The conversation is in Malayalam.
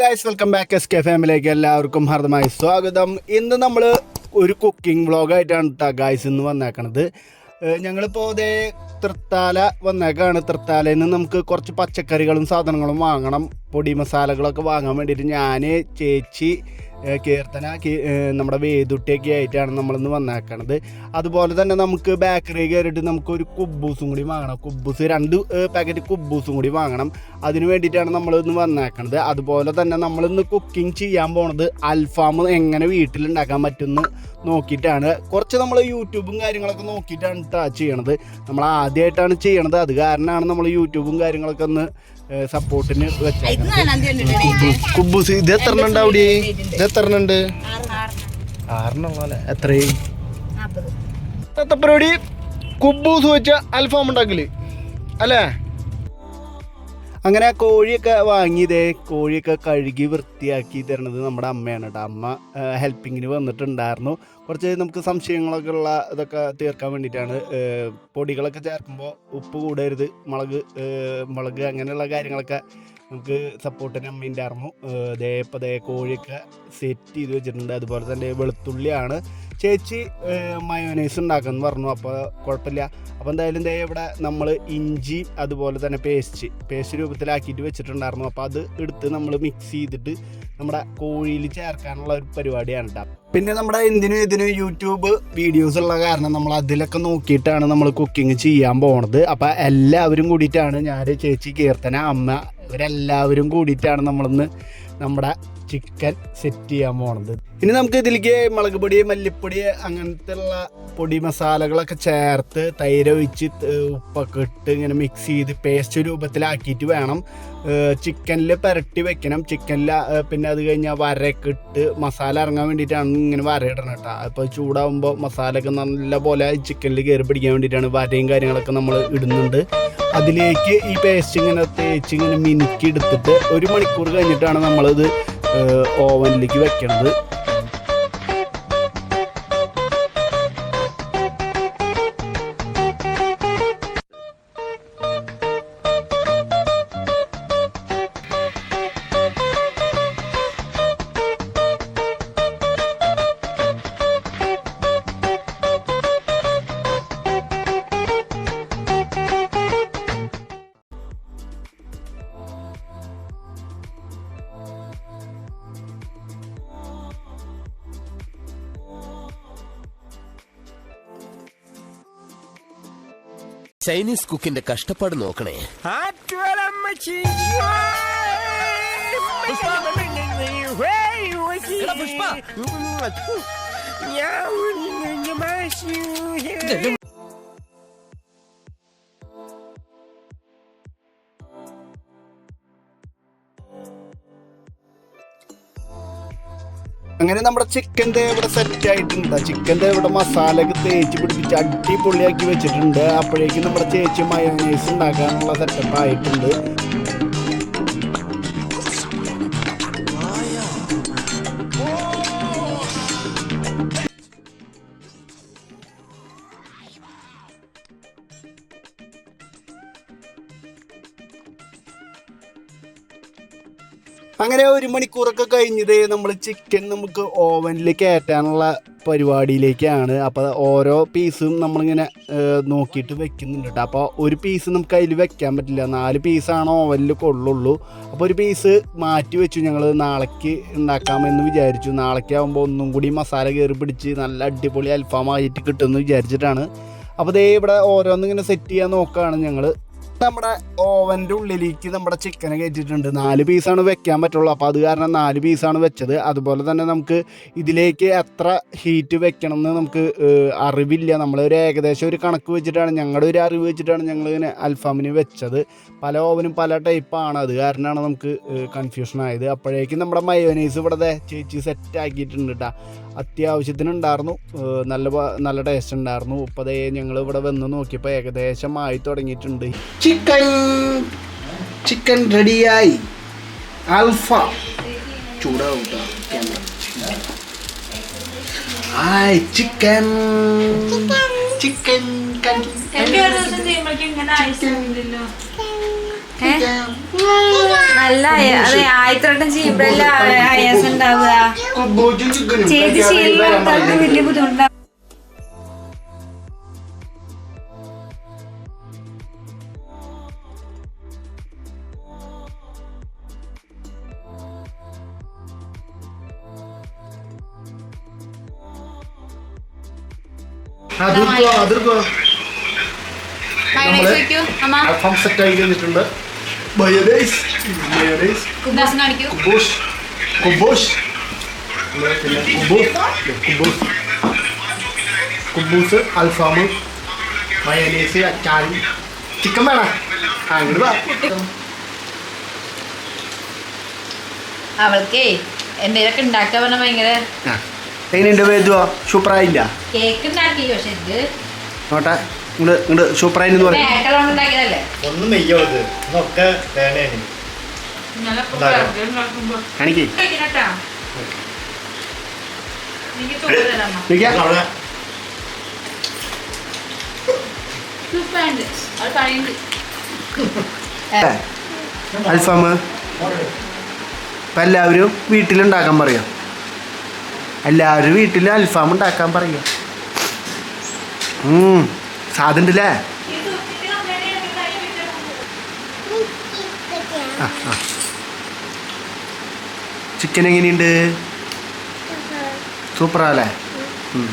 Guys welcome back S K ഫാമിലേക്ക് എല്ലാവർക്കും ഹർദമായി സ്വാഗതം. ഇന്ന് നമ്മൾ ഒരു കുക്കിംഗ് വ്ളോഗായിട്ടാണ് കേട്ടോ ഗൈസ് ഇന്ന് വന്നേക്കണത്. ഞങ്ങളിപ്പോൾ ഇതേ തൃത്താല വന്നേക്കാണ്. തൃത്താലയിൽ നിന്ന് നമുക്ക് കുറച്ച് പച്ചക്കറികളും സാധനങ്ങളും വാങ്ങണം. പൊടി മസാലകളൊക്കെ വാങ്ങാൻ വേണ്ടിയിട്ട് ഞാൻ ചേച്ചി കീർത്തന നമ്മുടെ വേദുട്ടിയൊക്കെ ആയിട്ടാണ് നമ്മളിന്ന് വന്നേക്കണത്. അതുപോലെ തന്നെ നമുക്ക് ബേക്കറി കയറിയിട്ട് നമുക്ക് ഒരു കുബൂസും കൂടി വാങ്ങണം. കുബ്ബൂസ് രണ്ട് പാക്കറ്റ് കുബ്ബൂസും കൂടി വാങ്ങണം. അതിന് വേണ്ടിയിട്ടാണ് നമ്മളിന്ന് വന്നേക്കണത്. അതുപോലെ തന്നെ നമ്മളിന്ന് കുക്കിംഗ് ചെയ്യാൻ പോണത് അൽഫാം എങ്ങനെ വീട്ടിലുണ്ടാക്കാൻ പറ്റുമെന്ന് നോക്കിയിട്ടാണ്. കുറച്ച് നമ്മൾ യൂട്യൂബും കാര്യങ്ങളൊക്കെ നോക്കിയിട്ടാണ് ട്ടാ ചെയ്യണത്. നമ്മൾ ആദ്യമായിട്ടാണ് ചെയ്യണത്. അത് കാരണമാണ് നമ്മൾ യൂട്യൂബും കാര്യങ്ങളൊക്കെ ഒന്ന് സപ്പോർട്ടിന് വെച്ചേക്കുന്നത് കുബൂസ് ഇത് എത്ര ഉണ്ട് അവിടെ? ഇത് എത്ര ഉണ്ട്? ആറിനുള്ള എത്രയും? തത്തപ്പരോടി കുബൂസ് വെച്ച അൽഫാം ഉണ്ടാക്കൽ. അല്ലേ? അങ്ങനെ ആ കോഴിയൊക്കെ വാങ്ങിയതേ കോഴിയൊക്കെ കഴുകി വൃത്തിയാക്കി തരണത് നമ്മുടെ അമ്മയാണ് കേട്ടോ അമ്മ ഹെൽപ്പിങ്ങിന് വന്നിട്ടുണ്ടായിരുന്നു. കുറച്ച് നമുക്ക് സംശയങ്ങളൊക്കെ ഉള്ള ഇതൊക്കെ തീർക്കാൻ വേണ്ടിയിട്ടാണ്. പൊടികളൊക്കെ ചേർക്കുമ്പോൾ ഉപ്പ് കൂടരുത് മുളക് മുളക് അങ്ങനെയുള്ള കാര്യങ്ങളൊക്കെ നമുക്ക് സപ്പോർട്ടിന് ഏഹ് ദേ ഇപ്പോൾ ദേ കോഴിയൊക്കെ സെറ്റ് ചെയ്ത് വെച്ചിട്ടുണ്ട്. അതുപോലെ തന്നെ വെളുത്തുള്ളിയാണ്. ചേച്ചി മയോനൈസ് ഉണ്ടാക്കുമെന്ന് പറഞ്ഞു. അപ്പോൾ കുഴപ്പമില്ല. അപ്പോൾ എന്തായാലും ദേ ഇവിടെ നമ്മൾ ഇഞ്ചി അതുപോലെ തന്നെ പേസ്റ്റ് പേസ്റ്റ് രൂപത്തിലാക്കിയിട്ട് വെച്ചിട്ടുണ്ടായിരുന്നു. അപ്പോൾ അത് എടുത്ത് നമ്മൾ മിക്സ് ചെയ്തിട്ട് നമ്മുടെ കോഴിയിൽ ചേർക്കാനുള്ള ഒരു പരിപാടിയാണ് കേട്ടോ. പിന്നെ നമ്മുടെ എന്തിനും ഇതിനും യൂട്യൂബ് വീഡിയോസ് ഉള്ള കാരണം നമ്മൾ അതിലൊക്കെ നോക്കിയിട്ടാണ് നമ്മൾ കുക്കിംഗ് ചെയ്യാൻ പോണത്. അപ്പോൾ എല്ലാവരും കൂടിയിട്ടാണ് ഞാൻ ചേച്ചി കീർത്തന അമ്മ ഇവരെല്ലാവരും കൂടിയിട്ടാണ് നമ്മളിന്ന് നമ്മുടെ ചിക്കൻ സെറ്റ് ചെയ്യാൻ പോണത്. ഇനി നമുക്ക് ഇതിലേക്ക് മുളക് പൊടി മല്ലിപ്പൊടി അങ്ങനത്തെ ഉള്ള പൊടി മസാലകളൊക്കെ ചേർത്ത് തൈര് ഒഴിച്ച് ഉപ്പൊക്കെ ഇട്ട് ഇങ്ങനെ മിക്സ് ചെയ്ത് പേസ്റ്റ് രൂപത്തിലാക്കിയിട്ട് വേണം. ചിക്കനിൽ പുരട്ടി വെക്കണം. ചിക്കനിൽ പിന്നെ അത് കഴിഞ്ഞാൽ വരയൊക്കെ ഇട്ട് മസാല ഇറങ്ങാൻ വേണ്ടിയിട്ടാണ് ഇങ്ങനെ വര ഇടണം കേട്ടോ. അപ്പോൾ ചൂടാകുമ്പോൾ മസാലയൊക്കെ നല്ല പോലെ ചിക്കനിൽ കയറി പിടിക്കാൻ വേണ്ടിയിട്ടാണ് വരയും കാര്യങ്ങളൊക്കെ നമ്മൾ ഇടുന്നുണ്ട്. അതിലേക്ക് ഈ പേസ്റ്റ് ഇങ്ങനെ തേച്ച് ഇങ്ങനെ മിനുക്കി എടുത്തിട്ട് ഒരു മണിക്കൂർ കഴിഞ്ഞിട്ടാണ് നമ്മളിത് ഓവനിലേക്ക് വെക്കണത്. ചൈനീസ് കുക്കിന്റെ കഷ്ടപ്പാട് നോക്കണേ പുഷ്പ. അങ്ങനെ നമ്മുടെ ചിക്കൻ ഇവിടെ സെറ്റ് ആയിട്ടുണ്ട്. ചിക്കൻ ഇവിടെ മസാലയൊക്കെ തേച്ച് പിടിപ്പിച്ച് അടിപൊളിയാക്കി വെച്ചിട്ടുണ്ട്. അപ്പോഴേക്കും നമ്മുടെ ചേച്ചി മയോണൈസ് ഉണ്ടാക്കാനുള്ള സെറ്റപ്പ് ആയിട്ടുണ്ട്. അങ്ങനെ ഒരു മണിക്കൂറൊക്കെ കഴിഞ്ഞത് നമ്മൾ ചിക്കൻ നമുക്ക് ഓവനിൽ കയറ്റാനുള്ള പരിപാടിയിലേക്കാണ്. അപ്പോൾ ഓരോ പീസും നമ്മളിങ്ങനെ നോക്കിയിട്ട് വെക്കുന്നുണ്ട് കേട്ടോ അപ്പോൾ ഒരു പീസ് നമുക്ക് അതിൽ വെക്കാൻ പറ്റില്ല. നാല് പീസാണ് ഓവനിൽ കൊള്ളുള്ളൂ. അപ്പോൾ ഒരു പീസ് മാറ്റി വെച്ചു. ഞങ്ങൾ നാളേക്ക് ഉണ്ടാക്കാമെന്ന് വിചാരിച്ചു. നാളേക്ക് ആകുമ്പോൾ ഒന്നും കൂടി മസാല കയറി പിടിച്ച് നല്ല അടിപൊളി അൽഫാമായിട്ട് കിട്ടുമെന്ന് വിചാരിച്ചിട്ടാണ്. അപ്പോൾ ദേ ഇവിടെ ഓരോന്നിങ്ങനെ സെറ്റ് ചെയ്യാൻ നോക്കുകയാണ് ഞങ്ങൾ നമ്മുടെ ഓവന്റെ ഉള്ളിലേക്ക് നമ്മുടെ ചിക്കനെ കയറ്റിയിട്ടുണ്ട്. നാല് പീസാണ് വെക്കാൻ പറ്റുള്ളൂ. അപ്പോൾ അത് കാരണം നാല് പീസാണ് വെച്ചത്. അതുപോലെ തന്നെ നമുക്ക് ഇതിലേക്ക് എത്ര ഹീറ്റ് വെക്കണം എന്ന് നമുക്ക് അറിവില്ല. നമ്മളൊരു ഏകദേശം ഒരു കണക്ക് വെച്ചിട്ടാണ് ഞങ്ങളുടെ ഒരു അറിവ് വെച്ചിട്ടാണ് ഞങ്ങൾ ഇങ്ങനെ അൽഫാമിന് വെച്ചത്. പല ഓവനും പല ടൈപ്പാണ് അത് കാരണമാണ് നമുക്ക് കൺഫ്യൂഷൻ ആയത്. അപ്പോഴേക്കും നമ്മുടെ മയോനൈസ് ഇവിടെ ചേച്ചി സെറ്റ് ആക്കിയിട്ടുണ്ട് കേട്ടോ അത്യാവശ്യത്തിന് ഉണ്ടായിരുന്നു നല്ല നല്ല ടേസ്റ്റ് ഉണ്ടായിരുന്നു ഇപ്പോൾ അതേ ഞങ്ങൾ ഇവിടെ വന്ന് നോക്കിയപ്പോൾ ഏകദേശം ആയി തുടങ്ങിയിട്ടുണ്ട്. ചിക്കൻ ചിക്കൻ റെഡിയായി. ആൽഫ. ചൂടാവും ക്യാമറ ഹായ് ചിക്കൻ. ചിക്കൻ? നല്ല ആയ- അതെ ആയിരത്തോട്ടം ചെയ്യുമ്പോഴല്ല ആയാസം ഉണ്ടാവുക. ചെയ്ത് ശീലമാക്കാർക്ക് വലിയ ബുദ്ധിമുട്ടാവും അതിർക്കോ അതിർക്കോ അൽഫാം സെറ്റ് ആയി കഴിഞ്ഞിട്ടുണ്ട്. മയോനൈസ് മയോനൈസ് കുബൂസ് കാണിക്കൂ. കുബൂസ് കുബൂസ്. പിന്നെ കുബൂസ് കുബൂസ്. കുബൂസ് അൽഫാം മയോനൈസ് അച്ചാറി. ചിക്കൻ വേണം? ആ വാ. അവൾക്കേ എന്തെങ്കിലുമൊക്കെ ഉണ്ടാക്കാൻ പറഞ്ഞാൽ ഭയങ്കര എങ്ങനെയുണ്ട് വേദുവോ സൂപ്പറായില്ല? നോട്ടെ ഇങ്ങോട്ട് ഇങ്ങോട്ട് സൂപ്പറായിന്ന് പറയും. ബേക്കറോണ്ട് ഉണ്ടാക്കിയതല്ലേ ഒന്നും മെയ്യോത് ഇതൊക്കെ വേണേന്. കാണിക്കേ. കഴിക്കണട്ടാ എനിക്ക് ചോറ് തരാം നിൽക്കാം അവിടെ. സൂപ്പറുണ്ട് അത് പറയുന്നുണ്ട് അൽഫാം ഇപ്പം എല്ലാവരും വീട്ടിലുണ്ടാക്കാൻ പറയാം. എല്ലാവരും വീട്ടിൽ അൽഫാം ഉണ്ടാക്കാൻ പറയാം. സാധനം ഉണ്ടല്ലേ ചിക്കൻ എങ്ങനെയുണ്ട്? സൂപ്പറാല്ലേ ഉം.